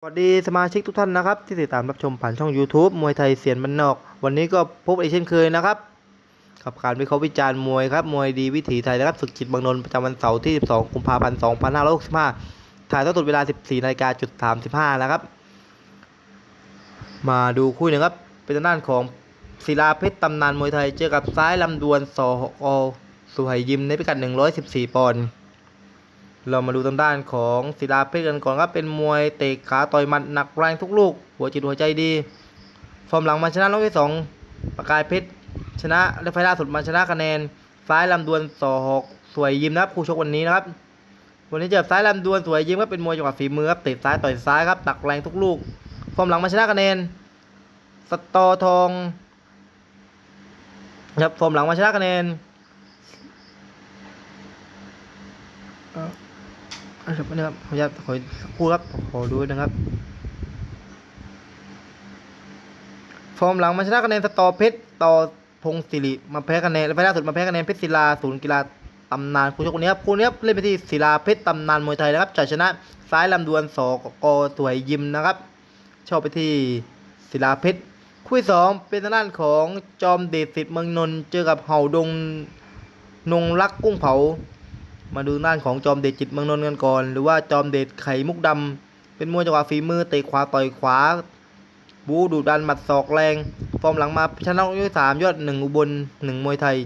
สวัสดีสมาชิกทุกท่านนะครับ ที่ติดตามรับชมผ่านช่อง YouTube มวยไทยเสียนบันนอก วันนี้ก็พบอีกเช่นเคยนะครับกับการวิเคราะห์วิจารณ์มวยครับมวยดีวิถีไทยนะครับศึกจิตบางนนท์ประจำวันเสาร์ที่ 12 กุมภาพันธ์2565 ถ่ายทอดสดเวลา 14นาฬิกาจุด35นะครับ มาดูคู่หนึ่งครับ เป็นทางด้านของศิลาเพชรตำนานมวยไทยเจอกับซ้ายลำดวนสอสุไหยิมในพิกัด 114 ปอนด์ เรามาดูทางด้านของศิลาเพชรกันก่อนครับเป็นมวยเตะขาต่อยมัดหนักแรงทุกลูก หัวจิตหัวใจดีฟอร์มหลังมาชนะรอบที่สองประกายเพชรชนะและไฟล์ล่าสุดมาชนะคะแนนซ้ายลำดวนสอหกสวยยิมนะครับคู่ชกวันนี้นะครับ วันนี้เจอซ้ายลำดวนสวยยิมก็เป็นมวยจังหวะฝีมือครับเตะซ้ายต่อยซ้ายครับหนักแรงทุกลูกฟอร์มหลังมาชนะคะแนนสตอทองครับฟอร์มหลังมาชนะคะแนน นะครับนะครับขออนุญาตขอคู่ครับขอดูนะครับ ฟอร์มหลังมาชนะคะแนนสตอเพชรต่อพงศิริมาแพ้คะแนนและไฟล์ล่าสุดมาแพ้คะแนนเพชรศิลาศูนย์กีฬาตำนานคู่ชกคนนี้ครับคู่นี้ครับเล่นไปที่ศิลาเพชรตำนานมวยไทยนะครับจะชนะซ้ายลำดวนสกสวยยิมนะครับชอบไปที่ศิลาเพชรคู่ที่สองเป็นทางด้านของจอมเดชสิทธิ์เมืองนนท์เจอกับเห่าดงนงรักกุ้งเผา มาดูด้านของจอมเดชจิตเมืองนนท์กันก่อน หรือว่าจอมเดชไข่มุกดำเป็นมวยจังหวะฝีมือเตะขวาต่อยขวา บูดูดันหมัดศอกแรง ฟอร์มหลังมาชนะยกสามยอดหนึ่งอุบลหนึ่งมวยไทย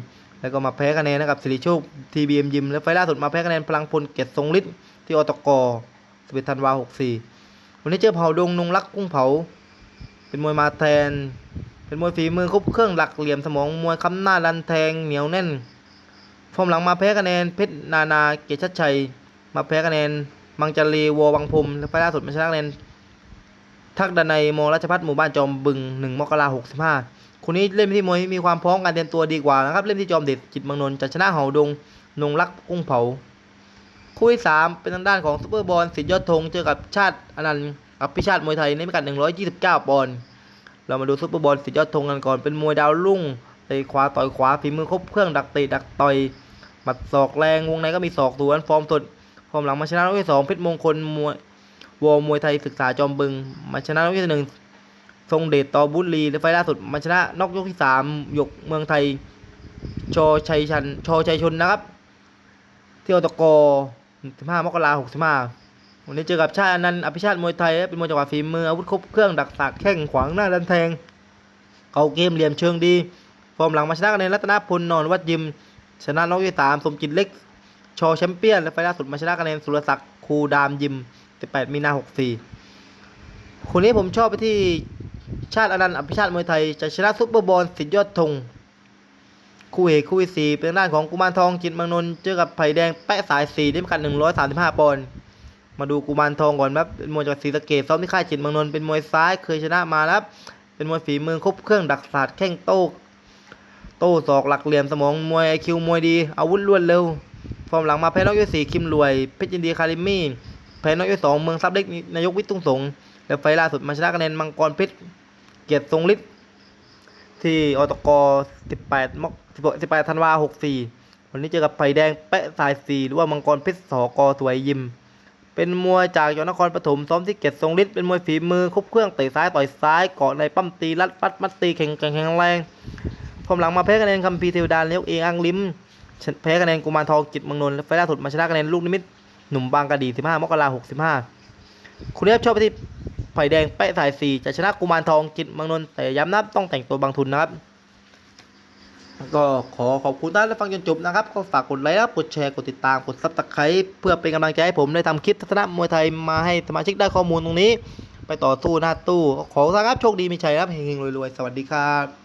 แล้วก็มาแพ้คะแนนนะครับสิริโชคทีบีเอ็มยิมและไฟล่าสุดมาแพ้คะแนนพลังพลเกียรติทรงฤทธิ์ที่อตกสเปธันวาหกสี่วันนี้เจอเผาดงนงรักกุ้งเผา เป็นมวยมาแทน เป็นมวยฝีมือครบเครื่องหลักเหลี่ยมสมองมวยคำหน้าดันแทงเหนียวแน่น ฟอร์มหลังมาแพ้คะแนนเพชรนานาเกียรติชัดชัย มาแพ้คะแนนมังจารีวอวังพรมและไฟล่าสุดมาชนะคะแนนทักดนัยโมราชพัฒน์หมู่บ้านจอมบึงหนึ่งมกราหกสิบห้าคนนี้เล่นที่มวยมีความพร้อมการเตรียมตัวดีกว่านะครับ เล่นที่จอมเด็ดจิตมืองนน์จะชนะเห่าดงนงรักกุ้งเผา คู่ที่สามเป็นทางด้านของซุปเปอร์บอลสิทธิยอดธงเจอกับชาติอนันต์อภิชาติมวยไทยในพิกัด129 ปอนด์เรามาดูซุปเปอร์บอลสิทธิยอดธงกันก่อนเป็นมวยดาวรุ่งเตะขวาต่อยขวาฝีมือครบเครื่องดักเตะดักต่อย หมัดศอกแรงวงในก็มีศอกสวนฟอร์มสดฟอร์มหลังมาชนะรอบที่สองเพชรมงคลมวยวอมวยไทยศึกษาจอมบึง มาชนะนกที่หนึ่งทรงเดชต่อบุญลีและไฟล์ล่าสุดมาชนะนอกยกที่สามยกเมืองไทย ชอชัยชัน ชอชัยชนนะครับ ที่อตก15มกราหกสิบห้าวันนี้เจอกับชาติอนันต์อภิชาติมวยไทย เป็นมวยจังหวะฝีมืออาวุธครบเครื่องดักสักแข้งขวางหน้าดันแทง เขาเกมเหลี่ยมเชิงดี ฟอร์มหลังมาชนะคะแนนรัตนพลนอนวัดยิม ชนะน้อกที่สามสมจิตเล็กชอแชมเปี้ยน และไฟล์ล่าสุดมาชนะคะแนนสุรศักดิ์คูดามยิม 18 มีนา 64คนนี้ผมชอบไปที่ชาติอนันต์อภิชาติมวยไทยจะชนะซุปเปอร์บอลสิทธิยอดธงคู่เอกคู่ที่สี่เป็นด้านของกุมารทองจิตมืองนนท์เจอกับไผ่แดงแปะสายสี่ได้ประกัน135 ปอนด์มาดูกุมารทองก่อนครับเป็นมวยจากศรีสะเกดซ้อมที่ค่ายจิตเมืองนนท์เป็นมวยซ้ายเคยชนะมาแล้วครับเป็นมวยฝีมือครบเครื่องดักศาสตร์แข้งโต้ โต้ศอกหลักเหลี่ยมสมองมวยไอคิวมวยดีอาวุธรวดเร็วฟอร์มหลังมาแพ้นอกยกสี่คิมรวยเพชรยินดีคาริมี่แพ้นอกยกสองเมืองซับเล็กนายกวิทย์ตุ้งสงและไฟล่าสุดมาชนะคะแนนมังกรเพชรเกียรติทรงฤทธิ์ที่อตก18มก18ธันวา64 วันนี้เจอกับไผ่แดงแปะสายสีหรือว่ามังกรเพชรสกสวยยิม เป็นมวยจากจังหวัดนครปฐมซ้อมที่เกียรติทรงฤทธิ์เป็นมวยฝีมือคบเครื่องเตะซ้ายต่อยซ้ายเกาะในปั้มตีรัดปัดมัดตีแข็งแกร่งแข็งแรง ฟอร์มหลังมาแพ้คะแนนคัมพีเทวดาเลี้ยวเองอังลิมแพ้คะแนนกุมารทองจิตเมืองนนท์แลไฟล่าสุดมาชนะคะแนนลูกนิมิตหนุ่มบางกะดี 15 มกราคม65คุณเอฟชอบไปที่ไผ่แดงแปะสายสีจะชนะกุมารทองจิตเมังนนท์แต่ย้ำนับต้องแต่งตัวบางทุนนะครับ ก็ขอขอบคุณท่านที่ฟังจนจบนะครับ ก็ฝากกดไลค์กดแชร์กดติดตามกดซับสไครต์เพื่อเป็นกำลังใจให้ผมได้ทำคลิปทัศนะมวยไทยมาให้สมาชิกได้ข้อมูลตรงนี้ ไปต่อสู้หน้าตู้ขอทุกท่านครับโชคดีมีชัยครับเฮงๆรวยๆสวัสดีครับ